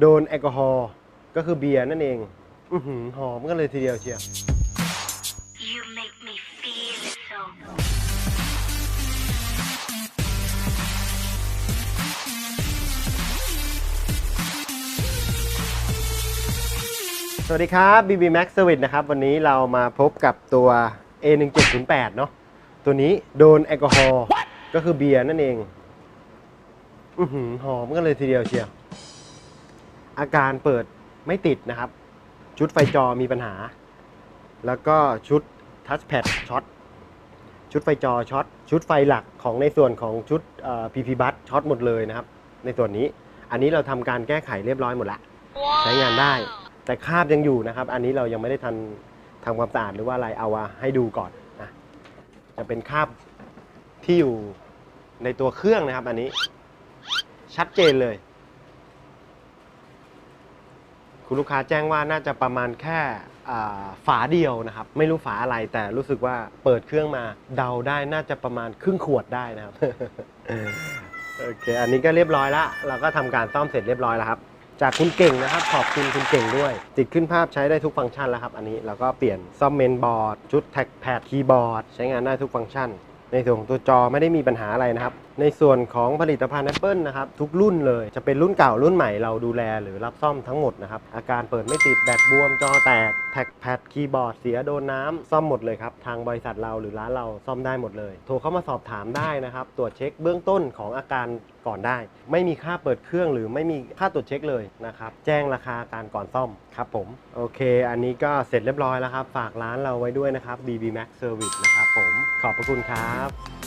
โดนแอลกอฮอล์ก็คือเบียร์นั่นเอง อือหือหอมกันเลยทีเดียวเชียว You make me feel so สวัสดีครับ BB Max Service นะครับ วันนี้เรามาพบกับตัว A1708 เนาะตัวนี้โดนแอลกอฮอล์ก็คือเบียร์นั่นเอง อือหือหอมกันเลยทีเดียวเชียว อาการเปิดไม่ติดนะครับ ชุดไฟจอมีปัญหา แล้วก็ชุดทัชแพดช็อตชุดไฟจอช็อตชุดไฟหลักของในส่วนของชุดเอ่อ PP บัสช็อตหมดเลยนะครับ ในส่วนนี้อันนี้เราทำการแก้ไขเรียบร้อยหมดละ ใช้งานได้ แต่คราบยังอยู่นะครับ อันนี้เรายังไม่ได้ทันทำความสะอาดหรือว่าอะไรเอามาให้ดูก่อนนะจะเป็นคราบที่อยู่ในตัวเครื่องนะครับ อันนี้ชัดเจนเลย คุณลูกค้าแจ้งว่าน่าจะประมาณแค่อ่าฝาเดียวนะครับ ไม่รู้ฝาอะไรแต่รู้สึกว่าเปิดเครื่องมาเดาได้น่าจะประมาณครึ่งขวดได้นะครับ โอเค อันนี้ก็เรียบร้อยละเราก็ทำการซ่อมเสร็จเรียบร้อยแล้วครับ จากคุณเก่งนะครับ ขอบคุณคุณเก่งด้วย ติดขึ้นภาพใช้ได้ทุกฟังก์ชันแล้วครับ อันนี้เราก็เปลี่ยนซ่อมเมนบอร์ด ชุดแท็กแพดคีย์บอร์ด ใช้งานได้ทุกฟังก์ชัน ในส่วนของตัวจอไม่ได้มีปัญหาอะไรนะครับ ในส่วนของผลิตภัณฑ์ Apple นะครับ ทุกรุ่นเลยจะเป็นรุ่นเก่ารุ่นใหม่เราดูแลหรือรับซ่อมทั้งหมดนะครับ อาการเปิดไม่ติดแบตบวมจอแตกแท็กแพดคีย์บอร์ดเสียโดนน้ำซ่อมหมดเลยครับ ทางบริษัทเราหรือร้านเราซ่อมได้หมดเลย โทรเข้ามาสอบถามได้นะครับ ตรวจเช็คเบื้องต้นของอาการก่อนได้ ไม่มีค่าเปิดเครื่องหรือไม่มีค่าตรวจเช็คเลยนะครับ แจ้งราคาการก่อนซ่อมครับผม โอเค อันนี้ก็เสร็จเรียบร้อยแล้วครับ ฝากร้านเราไว้ด้วยนะครับ BB Max Service นะครับผม ขอบพระคุณครับ